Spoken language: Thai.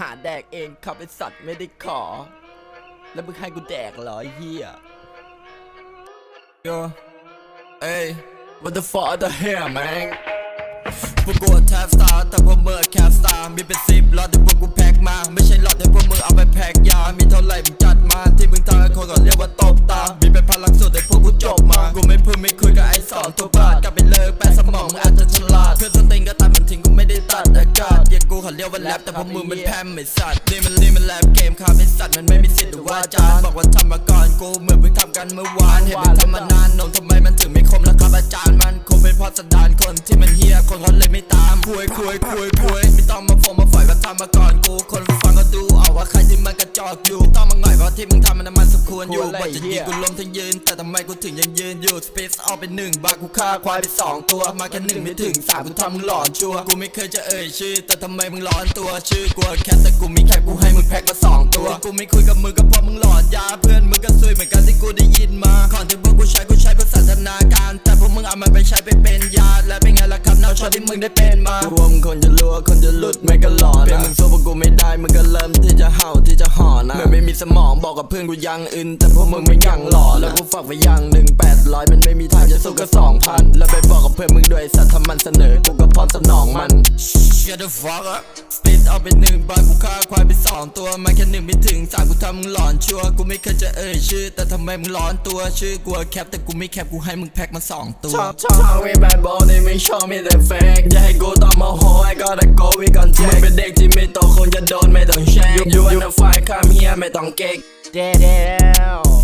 หาแดกเองครับไอสัตว์ไม่ได้ขอ แล้วมึงให้กูแดกเหรอไอ้เฮีย Yo Hey What the fuck the hell man พวกกูแทบสตาร์แต่พวกมึงแคปสตาร์มีเป็นสิบล็อตที่พวกกูแพ็กมา ไม่ใช่ล็อ กาดอย่างกูเขาเรียกว่าแรปแต่พวกมึงเป็นแพมไม่สัตว์นี่มันนี่มันแรปเกมครับไอ้สัตว์มันไม่มีสิทธิ์หรือว่าอาจารย์บอกว่าทำมาก่อนกูเหมือนเพิ่งทำกันเมื่อวานเห็นมึงทำมานานนมทำไมมันถึงไม่คมล่ะครับอาจารย์มันคงเป็นเพราะสันดานคนที่มันเฮียคนเขาเลยไม่ตามคุยคุยคุยคุยไม่ต้องมา จอกอยู่ไม่ต้องมาหง่อยเพราะที่มึงทำมันนะมันสมควรอยู่บทจะยิงกูล้มทั้งยืน แต่ทำไมกูถึงยังยืนอยู่สเปซเอาไปหนึ่งบาร์กูฆ่าควายไปสองตัวมาแค่หนึ่งไม่ถึงสามกูทำมึงหลอนชัวร์กูไม่เคยจะเอ่ยชื่อ แต่ทำไมมึงร้อนตัวชื่อกูแค่แต่กูมีแค่กูให้มึงแพ็คมาสองตัวกูไม่คุยกับมึงก็เพราะมึงหลอนยาเพื่อนมึงก็ซวยเหมือนกันที่กูได้ยินมาก่อนที่พวกกูใช้กูใช้เพื่อสันทนาการ แต่พวกมึงเอามันไปใช้ไปเป็นยาและเป็นไงล่ะครับแนวชอตที่มึงได้เป็นมากูว่ามึงคนจะรั่วคนจะหลุดไม่ก็หลอนเป็นมึงสู้พวกกูไม่ได้ มึงก็เริ่มที่จะเห่าที่จะหอนนะมึงไม่มีสมองบอกกับเพื่อนกูยังอึนแต่พวกมึงไม่ยังหล่อแล้วกูฝากไว้ย่งหนึ่งแปดร้อยมันไม่มีทางจะสู้กับสองพันแล้วไปบอกกับเพื่อนมึงด้วยสัตว์ทำมันเสนอกูก็พร้อมสนองมัน Shut the fuck up สปีดเอาไปหนึ่งบาร์กูฆ่าควายไปสองตัวมาแค่หนึ่งไม่ถึงสามกูทำมึงหลอนชัวร์กูไม่เคยจะเอ่ยชื่อ แต่ทำไมมึงร้อนตัวชื่อกูอะแคปแต่กูไม่แคปกูให้มึงแพ็คมาสองตัว ชอบชอบเอาไว้แบดบอลนี่ไม่ชอบมีแต่เฟกอย่าให้กูต้องมาโหไอ้ก็แต่โกวิก่อนเทคมึงเป็นเด็กที่ไม่โตคงจะโดนไม่ต้องแชก You wanna fight come here ไม่ต้องเก๊ก เดเดล